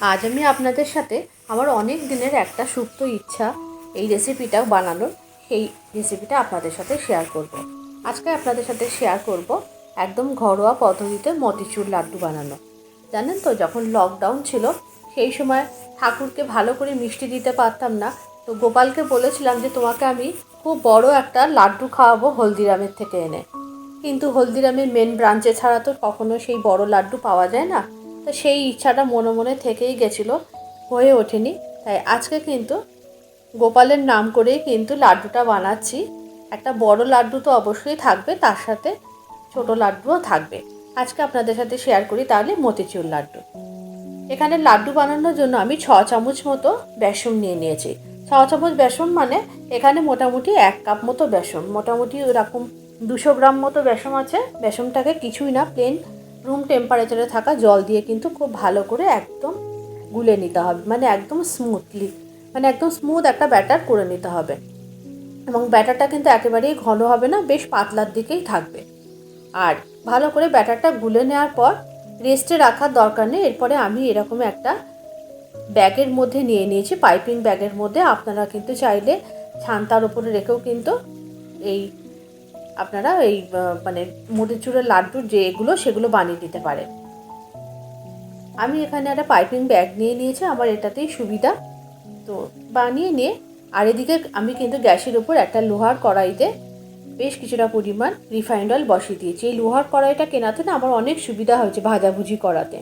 আজ আমি আপনাদের সাথে আমার অনেক দিনের একটা সুপ্ত ইচ্ছা এই রেসিপিটা বানানোর। সেই রেসিপিটা আপনাদের সাথে শেয়ার করব। আজকে আপনাদের সাথে শেয়ার করব একদম ঘরোয়া পদ্ধতিতে মতিচুর লাড্ডু বানানো। জানেন তো, যখন লকডাউন ছিল, সেই সময় ঠাকুরকে ভালো করে মিষ্টি দিতে পারতাম না। তো গোপালকে বলেছিলাম যে, তোমাকে আমি খুব বড় একটা লাড্ডু খাওয়াবো হলদিরামের থেকে এনে। কিন্তু হলদিরামের মেন ব্রাঞ্চে ছাড়া তো কখনো সেই বড় লাড্ডু পাওয়া যায় না। তো সেই ইচ্ছাটা মনে মনে থেকেই গেছিল, হয়ে ওঠেনি। তাই আজকে কিন্তু গোপালের নাম করেই কিন্তু লাড্ডুটা বানাচ্ছি। একটা বড় লাড্ডু তো অবশ্যই থাকবে, তার সাথে ছোট লাড্ডুও থাকবে। আজকে আপনাদের সাথে শেয়ার করি তাহলে মতিচুর লাড্ডু। এখানে লাড্ডু বানানোর জন্য আমি ছ চামচ মতো বেসন নিয়ে নিয়েছি। ছ চামচ বেসন মানে এখানে মোটামুটি এক কাপ মতো বেসন। মোটামুটি ওরকম দুশো গ্রাম মতো বেসন আছে। বেসনটাকে কিছুই না প্লেন রুম টেম্পারেচারে থাকা জল দিয়ে কিন্তু খুব ভালো করে একদম গুলে নিতে হবে। মানে একদম স্মুথলি মানে একদম স্মুথ একটা ব্যাটার করে নিতে হবে। এবং ব্যাটারটা কিন্তু একেবারেই ঘন হবে না, বেশ পাতলার দিকেই থাকবে। আর ভালো করে ব্যাটারটা গুলে নেওয়ার পর রেস্টে রাখার দরকার নেই। এরপরে আমি এরকম একটা ব্যাগের মধ্যে নিয়ে নিয়েছি পাইপিং ব্যাগের মধ্যে। আপনারা কিন্তু চাইলে ছান্তার উপরে রেখেও কিন্তু এই আপনারা এই মানে মুড়িচুরের লাড্ডুর যে এগুলো, সেগুলো বানিয়ে দিতে পারেন। আমি এখানে একটা পাইপিং ব্যাগ নিয়ে নিয়েছি, আমার এটাতেই সুবিধা। তো বানিয়ে নিয়ে, আর এদিকে আমি কিন্তু গ্যাসের উপর একটা লোহার কড়াইতে বেশ কিছুটা পরিমাণ রিফাইন্ড অয়েল বসিয়ে দিয়েছি। এই লোহার কড়াইটা কেনাতে না আমার অনেক সুবিধা হয়েছে ভাজাভুজি করাতে।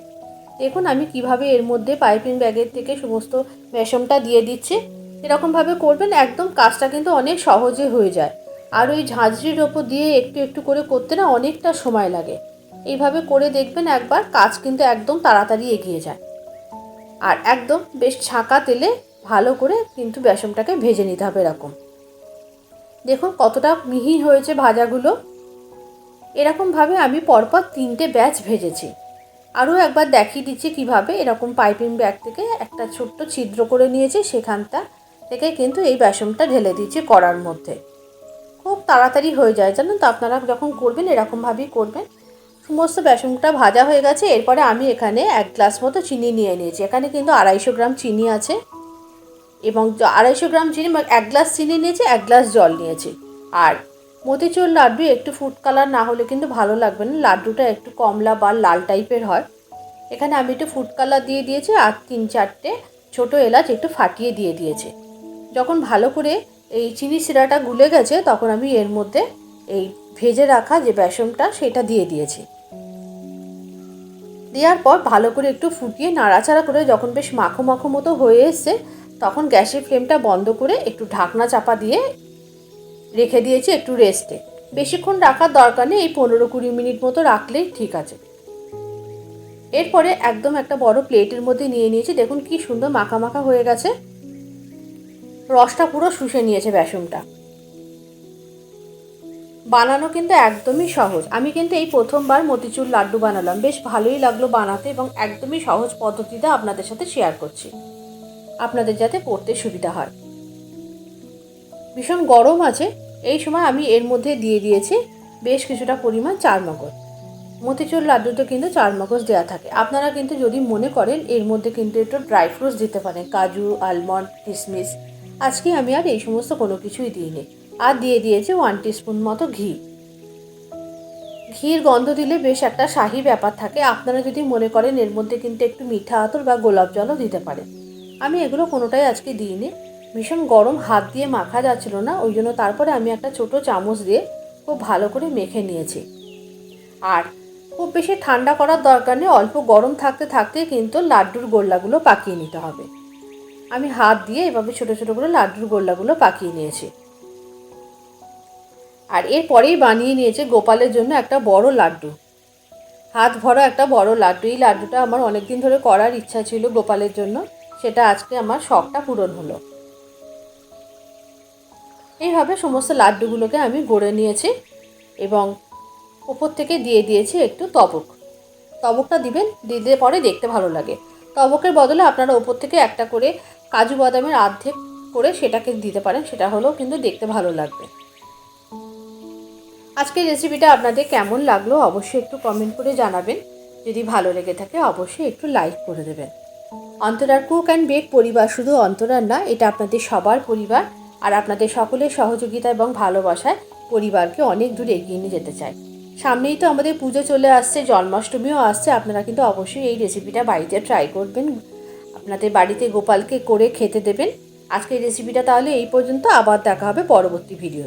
দেখুন, আমি কীভাবে এর মধ্যে পাইপিং ব্যাগের থেকে সমস্ত বেসমটা দিয়ে দিচ্ছি। এরকমভাবে করবেন, একদম কাজটা কিন্তু অনেক সহজে হয়ে যায়। আর ওই ঝাঁঝরির ওপর দিয়ে একটু একটু করে করতে না অনেকটা সময় লাগে। এইভাবে করে দেখবেন একবার কাজ কিন্তু একদম তাড়াতাড়ি এগিয়ে যায়। আর একদম বেশ ছাঁকা তেলে ভালো করে কিন্তু বেসমটাকে ভেজে নিতে হবে এরকম। দেখুন কতটা মিহি হয়েছে ভাজাগুলো। এরকমভাবে আমি পরপর তিনটে ব্যাচ ভেজেছি। আরও একবার দেখিয়ে দিচ্ছি কীভাবে এরকম পাইপিং ব্যাগ থেকে একটা ছোট্ট ছিদ্র করে নিয়েছি সেখানটা থেকে কিন্তু এই বেসমটা ঢেলে দিচ্ছি কড়ার মধ্যে। খুব তাড়াতাড়ি হয়ে যায়, জানেন তো? আপনারা যখন করবেন এরকমভাবেই করবেন। সমস্ত বেসনটা ভাজা হয়ে গেছে, এরপরে আমি এখানে এক গ্লাস মতো চিনি নিয়ে নিয়েছি। এখানে কিন্তু আড়াইশো গ্রাম চিনি আছে এবং আড়াইশো গ্রাম চিনি মানে এক গ্লাস চিনি নিয়েছি, এক গ্লাস জল নিয়েছি। আর মতিচুর লাড্ডু একটু ফুড কালার না হলে কিন্তু ভালো লাগবে না। লাড্ডুটা একটু কমলা বা লাল টাইপের হয়। এখানে আমি একটু ফুড কালার দিয়ে দিয়েছি আর তিন চারটে ছোটো এলাচ একটু ফাটিয়ে দিয়ে দিয়েছে। যখন ভালো করে এই চিনি শিরাটা গুলে গেছে, তখন আমি এর মধ্যে এই ভেজে রাখা যে বেসনটা সেটা দিয়ে দিয়েছি। দেওয়ার পর ভালো করে একটু ফুটিয়ে নাড়াচাড়া করে যখন বেশ মাখো মাখো মতো হয়ে এসছে, তখন গ্যাসের ফ্লেমটা বন্ধ করে একটু ঢাকনা চাপা দিয়ে রেখে দিয়েছি একটু রেস্টে বেশিক্ষণ রাখার দরকার নেই, এই পনেরো কুড়ি মিনিট মতো রাখলেই ঠিক আছে। এরপরে একদম একটা বড় প্লেটের মধ্যে নিয়ে নিয়েছি, দেখুন কি সুন্দর মাখা মাখা হয়ে গেছে। রসটা পুরো শুষে নিয়েছে বেসনটা। বানানো কিন্তু একদমই সহজ। আমি কিন্তু এই প্রথমবার মতিচুর লাড্ডু বানালাম। বেশ ভালোই লাগল বানাতে এবং একদমই সহজ পদ্ধতিতে আপনাদের সাথে শেয়ার করছি। আপনাদের যাতে করতে সুবিধা হয়। ভীষণ গরম আছে। এই সময় আমি এর মধ্যে দিয়ে দিয়েছি বেশ কিছুটা পরিমাণ চার মগজ। মতিচুর লাড্ডুতে কিন্তু চার মগজ দেওয়া থাকে। আপনারা কিন্তু যদি মনে করেন, এর মধ্যে কিন্তু একটু ড্রাই ফ্রুটস দিতে পারেন। কাজু আলমন্ড কিশমিশ আজকে আমি আর এই সমস্ত কোনো কিছুই দিইনি। আর দিয়ে দিয়েছি ওয়ান টিস্পুন মতো ঘি। ঘির গন্ধ দিলে বেশ একটা শাহি ব্যাপার থাকে। আপনারা যদি মনে করেন এর মধ্যে কিন্তু একটু মিঠা আতর বা গোলাপ জলও দিতে পারেন আমি এগুলো কোনোটাই আজকে দিইনি। ভীষণ গরম হাত দিয়ে মাখা যাচ্ছিল না, ওই জন্য তারপরে আমি একটা ছোট চামচ দিয়ে খুব ভালো করে মেখে নিয়েছি। আর খুব বেশি ঠান্ডা করার দরকার নেই, অল্প গরম থাকতে থাকতে কিন্তু লাড্ডুর গোল্লাগুলো পাকিয়ে নিতে হবে। আমি হাত দিয়ে এভাবে ছোটো ছোটো করে লাড্ডুর গোল্লাগুলো পাকিয়ে নিয়েছি। আর এরপরেই বানিয়ে নিয়েছে গোপালের জন্য একটা বড় লাড্ডু। হাত ভরা একটা বড় লাড্ডু। এই লাড্ডুটা আমার অনেক দিন ধরে করার ইচ্ছা ছিল গোপালের জন্য। সেটা আজকে আমার শখটা পূরণ হলো। এইভাবে সমস্ত লাড্ডুগুলোকে আমি গড়ে নিয়েছি এবং ওপর থেকে দিয়ে দিয়েছি একটু তবক। তবকটা দিবেন দিলে পরে দেখতে ভালো লাগে। তবকের বদলে আপনারা ওপর থেকে একটা করে কাজু বাদামের অর্ধেক করে সেটাকে দিতে পারেন, সেটা হলেও কিন্তু দেখতে ভালো লাগবে। আজকের রেসিপিটা আপনাদের কেমন লাগল অবশ্যই একটু কমেন্ট করে জানাবেন। যদি ভালো লেগে থাকে অবশ্যই একটু লাইক করে দেবেন। অন্তরার কুক অ্যান্ড বেক পরিবার শুধু অন্তরার না, এটা আপনাদের সবার পরিবার আর আপনাদের সকলের সহযোগিতা এবং ভালোবাসায় পরিবারকে অনেক দূর এগিয়ে নিয়ে যেতে চায় সামনেই তো আমাদের পুজো চলে আসছে, জন্মাষ্টমীও আসছে, আপনারা কিন্তু অবশ্যই এই রেসিপিটা বাড়িতে ট্রাই করবেন। আপনাদের বাড়িতে গোপালকে করে খেতে দেবেন। আজকের রেসিপিটা তাহলে এই পর্যন্ত। আবার দেখা হবে পরবর্তী ভিডিও